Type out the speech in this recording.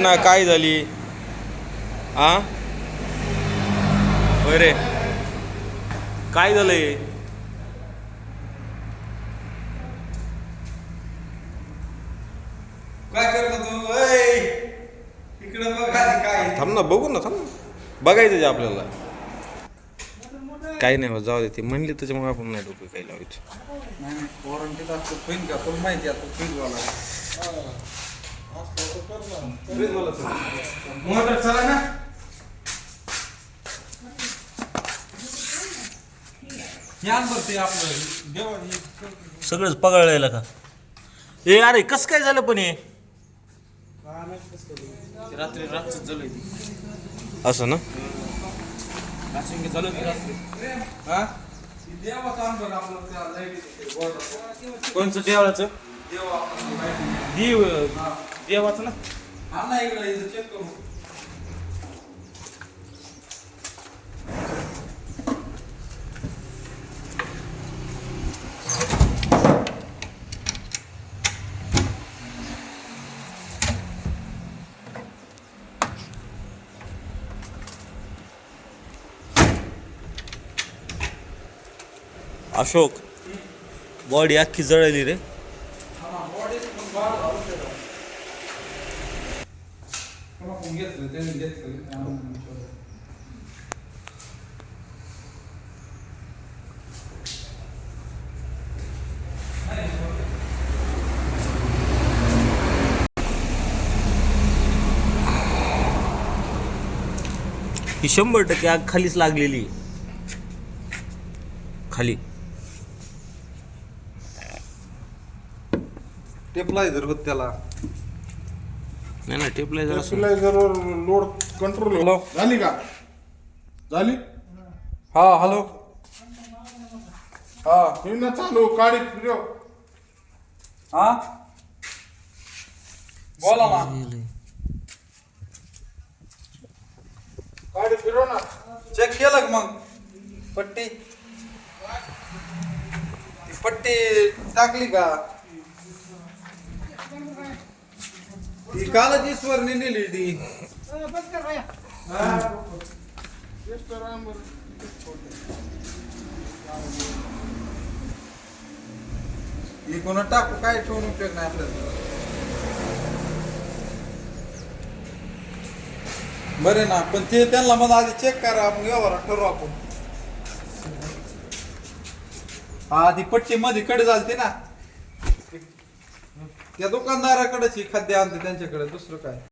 ना काय झाली? आ? बरे. काय झालंय काय करतो तू? ऐ इकडं बघ आधी काय थांब ना बघू ना थांब ना. बघायचं जे आपल्याला. काही नाही होत जाऊ दे ते म्हणले त्याच्यामुळे आपण नाही डोकं काही लावायचं. नाही वॉरंटीत असतो फिन का? तुला माहिती आता फिन वाला मोटर चला ना सगळंच पगळलेलं का? ए अरे कस काय झालं पण हे? रात्री रातच झालं असं ना? झालं देवाचं कोणचं देवळाचं? देव आपल्याला माहिती देव देवाचं ना हा ना इकडे इथं चेक करू अशोक बॉडी अख्खी जळली रे आपण घेतलं त्यांनी घेतलं त्यामुळे ही शंभर टक्के आग खालीच लागलेली आहे. खाली टेपलायझर होत त्याला नाही ना टेपलाय जरा फर्टिलायझरवर लोड कंट्रोल हॅलो. झाली का? झाली? हा हॅलो हा. हे ना चालू काढी फिरव हा? बोला ना. काढी फिरव ना. चेक केलं का मग? पट्टी? ती पट्टी टाकली का? ती कालच ईश्वरने नेली ती. ही कोणा टाकू? काय ठेवून उपयोग नाही आपल्याला? बरे ना पण ते त्यांना मला आधी चेक करा आपण व्यवहारात ठरवू आपण. हा ती पट्टी मध्ये कडे झालती ना. त्या दुकानदाराकडेच ही खाद्य आणते त्यांच्याकडे. दुसरं काय?